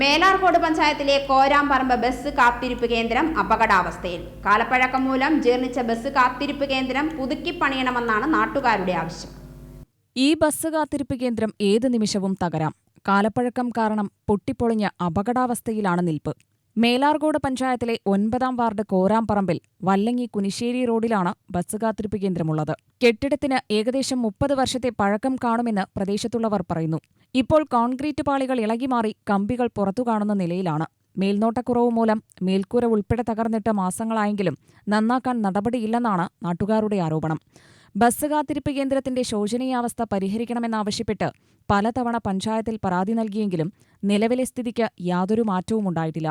മേലാർകോട് പഞ്ചായത്തിലെ കോരാമ്പറമ്പ് ബസ് കാത്തിരിപ്പ് കേന്ദ്രം അപകടാവസ്ഥയിൽ. കാലപ്പഴക്കം മൂലം ജീർണിച്ച ബസ് കാത്തിരിപ്പ് കേന്ദ്രം പുതുക്കി പണിയണമെന്നാണ് നാട്ടുകാരുടെ ആവശ്യം. ഈ ബസ് കാത്തിരിപ്പ് കേന്ദ്രം ഏത് നിമിഷവും തകരാം. കാലപ്പഴക്കം കാരണം പൊട്ടിപ്പൊളിഞ്ഞ അപകടാവസ്ഥയിലാണ് നിൽപ്പ്. മേലാർകോട് പഞ്ചായത്തിലെ ഒൻപതാം വാർഡ് കോരാംപറമ്പിൽ വല്ലങ്ങി കുനിശ്ശേരി റോഡിലാണ് ബസ് കാത്തിരിപ്പ് കേന്ദ്രമുള്ളത്. കെട്ടിടത്തിന് ഏകദേശം മുപ്പത് വർഷത്തെ പഴക്കം കാണുമെന്ന് പ്രദേശത്തുള്ളവർ പറയുന്നു. ഇപ്പോൾ കോൺക്രീറ്റ് പാളികൾ ഇളകിമാറി കമ്പികൾ പുറത്തു കാണുന്ന നിലയിലാണ്. മേൽനോട്ടക്കുറവ് മൂലം മേൽക്കൂര ഉൾപ്പെടെ തകർന്നിട്ട് മാസങ്ങളായെങ്കിലും നന്നാക്കാൻ നടപടിയില്ലെന്നാണ് നാട്ടുകാരുടെ ആരോപണം. ബസ് കാത്തിരിപ്പ് കേന്ദ്രത്തിന്റെ ശോചനീയാവസ്ഥ പരിഹരിക്കണമെന്നാവശ്യപ്പെട്ട് പലതവണ പഞ്ചായത്തിൽ പരാതി നൽകിയെങ്കിലും നിലവിലെ സ്ഥിതിക്ക് യാതൊരു മാറ്റവും ഉണ്ടായിട്ടില്ല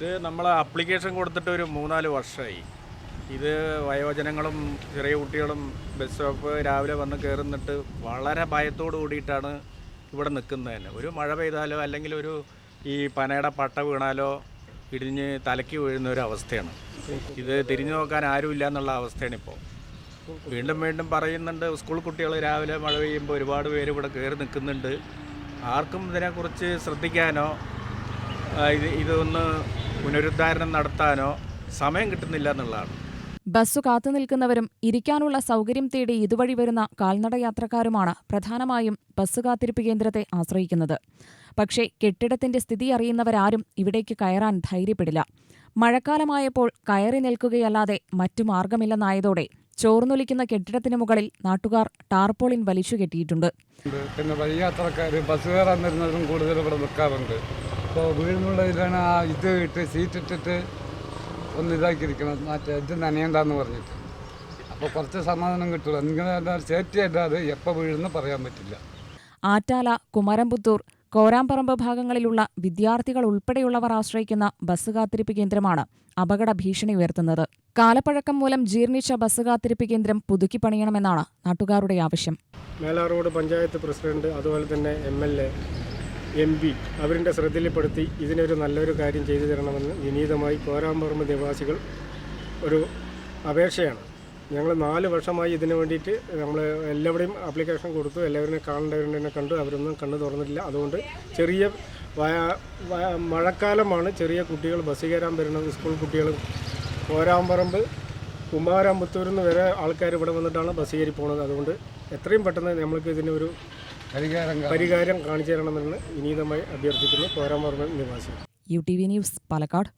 ഇത് നമ്മൾ അപ്ലിക്കേഷൻ കൊടുത്തിട്ട് ഒരു മൂന്നാൽ വർഷമായി ഇത് വയോജനങ്ങളും ചെറിയ കുട്ടികളും ബസ് സ്റ്റോപ്പ് രാവിലെ വന്ന് കയറുന്നിട്ട് വളരെ ഭയത്തോട് കൂടിയിട്ടാണ് ഇവിടെ നിൽക്കുന്നത് തന്നെ ഒരു മഴ പെയ്താലോ അല്ലെങ്കിൽ ഒരു ഈ പനയുടെ പട്ട വീണാലോ ഇടിഞ്ഞ് തലയ്ക്ക് വീഴുന്ന ഒരു അവസ്ഥയാണ്. ഇത് തിരിഞ്ഞു നോക്കാൻ ആരുമില്ല എന്നുള്ള അവസ്ഥയാണ് ഇപ്പോൾ. വീണ്ടും വീണ്ടും പറയുന്നുണ്ട് സ്കൂൾ കുട്ടികൾ രാവിലെ മഴ പെയ്യുമ്പോൾ ഒരുപാട് പേര് ഇവിടെ കയറി നിൽക്കുന്നുണ്ട്. ആർക്കും ഇതിനെക്കുറിച്ച് ശ്രദ്ധിക്കാനോ ഇത് ഇതൊന്ന് പുനരുദ്ധാരണം നടത്താനോ സമയം കിട്ടുന്നില്ല എന്നുള്ളതാണ്. ബസ് കാത്തു നിൽക്കുന്നവരും ഇരിക്കാനുള്ള സൗകര്യം തേടി ഇതുവഴി വരുന്ന കാൽനട യാത്രക്കാരുമാണ് പ്രധാനമായും ബസ് കാത്തിരിപ്പ് കേന്ദ്രത്തെ ആശ്രയിക്കുന്നത്. പക്ഷേ കെട്ടിടത്തിന്റെ സ്ഥിതി അറിയുന്നവരാരും ഇവിടേക്ക് കയറാൻ ധൈര്യപ്പെടില്ല. മഴക്കാലമായപ്പോൾ കയറി നിൽക്കുകയല്ലാതെ മറ്റു മാർഗമില്ലെന്നായതോടെ ചോർന്നൊലിക്കുന്ന കെട്ടിടത്തിന് മുകളിൽ നാട്ടുകാർ ടാർപോളിൻ വലിച്ചു കെട്ടിയിട്ടുണ്ട്. പിന്നെ വഴി യാത്രക്കാർ ബസ് കയറാൻ വരുന്നവരും കൂടുതൽ ഇവിടെ നിൽക്കാറുണ്ട്. അപ്പോൾ വീടിനുള്ളതിലാണ് ആ ഇത് ഇട്ട് സീറ്റ് ഇട്ടിട്ട് ഒന്ന് ഇതാക്കിയിരിക്കണം. മറ്റേ ഇത് നനയണ്ടെന്ന് പറഞ്ഞിട്ട്. അപ്പോൾ കുറച്ച് സമാധാനം കിട്ടുള്ളൂ. ഇങ്ങനെ സേഫ്റ്റി അല്ലാതെ എപ്പോൾ വീഴുമെന്ന് പറയാൻ പറ്റില്ല. ആറ്റാല കുമരംപുത്തൂർ കോരാമ്പറമ്പ് ഭാഗങ്ങളിലുള്ള വിദ്യാർത്ഥികൾ ഉൾപ്പെടെയുള്ളവർ ആശ്രയിക്കുന്ന ബസ് കാത്തിരിപ്പ് കേന്ദ്രമാണ് അപകട ഭീഷണി ഉയർത്തുന്നത്. കാലപ്പഴക്കം മൂലം ജീർണിച്ച ബസ് കാത്തിരിപ്പ് കേന്ദ്രം പുതുക്കി പണിയണമെന്നാണ് നാട്ടുകാരുടെ ആവശ്യം. മേലാറോഡ് പഞ്ചായത്ത് പ്രസിഡന്റ് അതുപോലെ തന്നെ M L A M P അവരുടെ ശ്രദ്ധയിൽപ്പെടുത്തി ഇതിനൊരു നല്ലൊരു കാര്യം ചെയ്തു തരണമെന്ന് വിനീതമായി കോരാമ്പറമ്പ് നിവാസികൾ ഒരു അപേക്ഷയാണ്. ഞങ്ങൾ നാല് വർഷമായി ഇതിനു വേണ്ടിയിട്ട് നമ്മൾ എല്ലാവരുടെയും ആപ്ലിക്കേഷൻ കൊടുത്തു. എല്ലാവരെയും കാണേണ്ടവരെ കണ്ടു. അവരൊന്നും കണ്ണു തുറന്നിട്ടില്ല. അതുകൊണ്ട് ചെറിയ മഴക്കാലമാണ് ചെറിയ കുട്ടികൾ ബസ് കയറാൻ വരുന്നത്. സ്കൂൾ കുട്ടികളും കോരാമ്പറമ്പ് കുമാരാമ്പത്തൂരിൽ നിന്ന് വരെ ആൾക്കാർ ഇവിടെ വന്നിട്ടാണ് ബസ് കയറി പോകുന്നത് അതുകൊണ്ട് എത്രയും പെട്ടെന്ന് നമ്മൾക്ക് ഇതിനൊരു പരിഹാരം കാണിച്ചു തരണമെന്ന് വിനീതമായി അഭ്യർത്ഥിക്കുന്നു. പോരാമർമ്മ നിവാസികൾ. U T V news Palakkad.